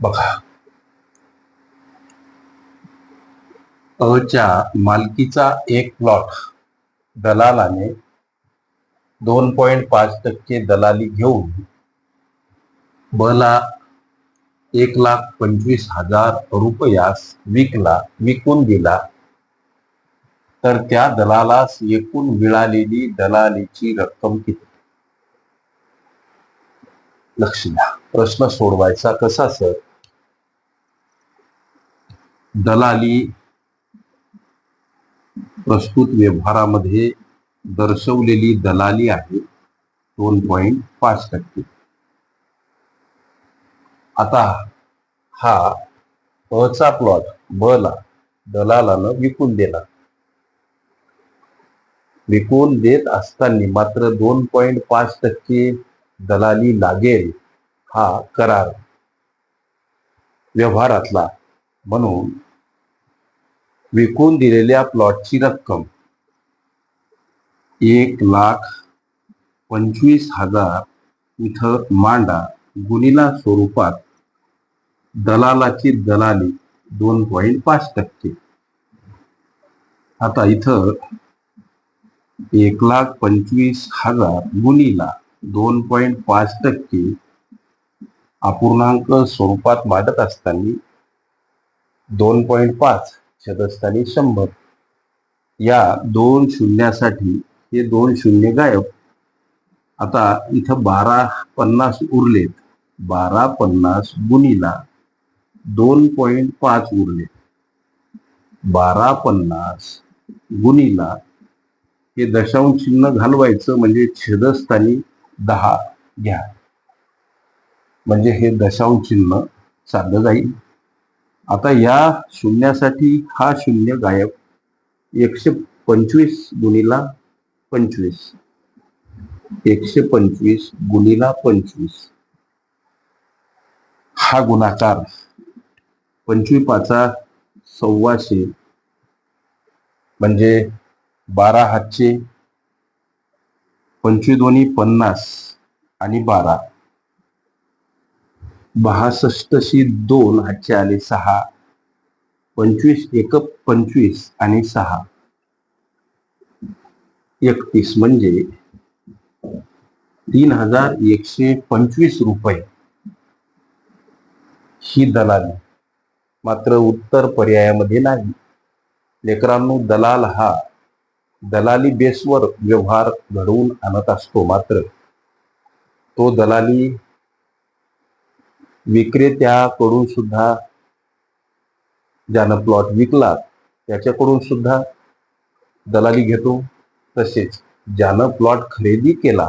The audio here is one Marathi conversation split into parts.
बघा. अच्या मालकीचा एक प्लॉट दलालाने दोन पॉइंट पाच टक्के दलाली घेऊन ब ला एक लाख पंचवीस हजार रुपयास विकला विकून दिला. तर त्या दलालास एकूण मिळालेली दलालीची रक्कम किती? लक्ष द्या. प्रश्न सोडवायचा कसा सर? दलाली प्रस्तुत व्यवहारामध्ये दर्शवलेली दलाली आहे दोन पॉईंट पाच टक्के. आता हा अचा प्लॉट ब ला दलालानं विकून दिला विकून देत असताना मात्र दोन पॉईंट पाच टक्के दलाली लागेल हा करार व्यवहारातला म्हणून विकून दिलेल्या प्लॉटची रक्कम. एक लाख पंचवीस हजार इथं मांडा गुणिला स्वरूपात दलालाची दलाली दोन पॉईंट पाच टक्के. आता इथं एक लाख पंचवीस हजार गुणिला दोन पॉईंट पाच टक्के अपूर्णांक स्वरूपात मांडत असताना दोन पॉईंट पाच शतस्थानी शंभर. या दोन शून्यासाठी हे दोन शून्य गायब. आता इथं बारा पन्नास उरलेत. बारा पन्नास गुणीला दोन पॉईंट पाच उरले. बारा पन्नास गुणीला हे दशांश चिन्ह घालवायचं म्हणजे छेदस्थानी दहा घ्या. म्हणजे हे दशांश चिन्ह साधलं जाईल. आता या शून्यासाठी हा शून्य गायब. एकशे पंचवीस गुणीला पंचवीस. एकशे पंचवीस गुणीला पंचवीस. हा गुणाकार पंचवीस पाचा सव्वाशे म्हणजे बारा हातचे. पंचवीस दोन्ही पन्नास आणि बारा. बासष्टशी दोन हातचे आले सहा पंचवीस एक पंचवीस आणि सहा. एकतीस म्हणजे तीन हजार एकशे पंचवीस रुपये. ही दलाली. मात्र उत्तर पर्यायामध्ये नाही. लेकरांनो दलाल हा दलाली बेसवर व्यवहार घडवून आणत असतो मात्र. तो दलाली विक्रेत्याकडून सुद्धा ज्यानं प्लॉट विकला त्याच्याकडून सुद्धा दलाली घेतो. तसेच ज्यानं प्लॉट खरेदी केला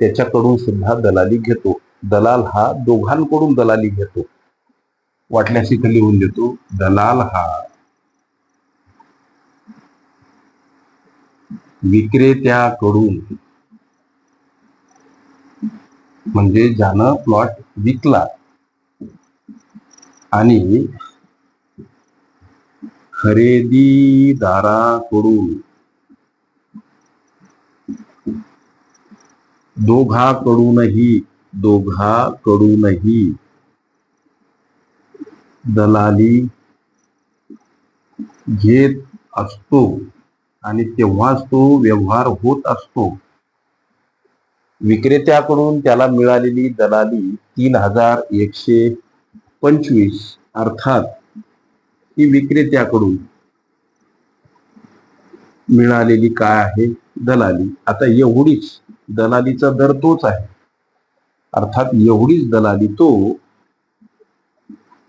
त्याच्याकडून सुद्धा दलाली घेतो. दलाल हा दोघांकडून दलाली घेतो. वाटल्यास इथं लिहून देतो दलाल हा विक्रेत्याकडून म्हणजे ज्यानं प्लॉट विकला आणि खरेदीदाराकडून दोघाकडूनही दोघाकडूनही दलाली घेत असतो आणि तेव्हाच तो व्यवहार होत असतो. विक्रेत्याकडून त्याला मिळालेली दलाली तीन हजार एकशे पंचवीस अर्थात ही विक्रेत्याकडून मिळालेली काय आहे? दलाली. आता एवढीच दलालीचा दर तोच आहे. अर्थात एवढीच दलाली तो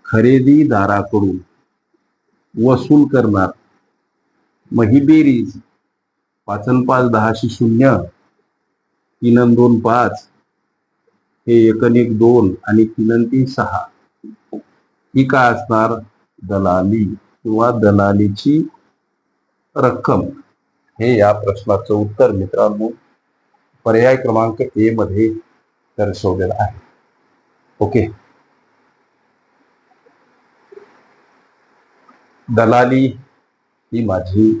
खरेदीदाराकडून वसूल करणार. मग ही बेरीज पाचन पाच दहाशे शून्य तीन अन दोन पाच. हे एकन एक दोन आणि तीन अन तीन सहा. ही काय असणार? दलाली किंवा दलालीची रक्कम. हे या प्रश्नाचं उत्तर मित्रांनो पर्याय क्रमांक ए मध्ये दर्शवलेला आहे. ओके. दलाली ही माझी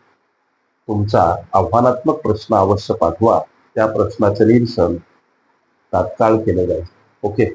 तुमचा आव्हानात्मक प्रश्न अवश्य पाठवा. त्या प्रश्नाचं निरसन तात्काळ केलं जाईल. ओके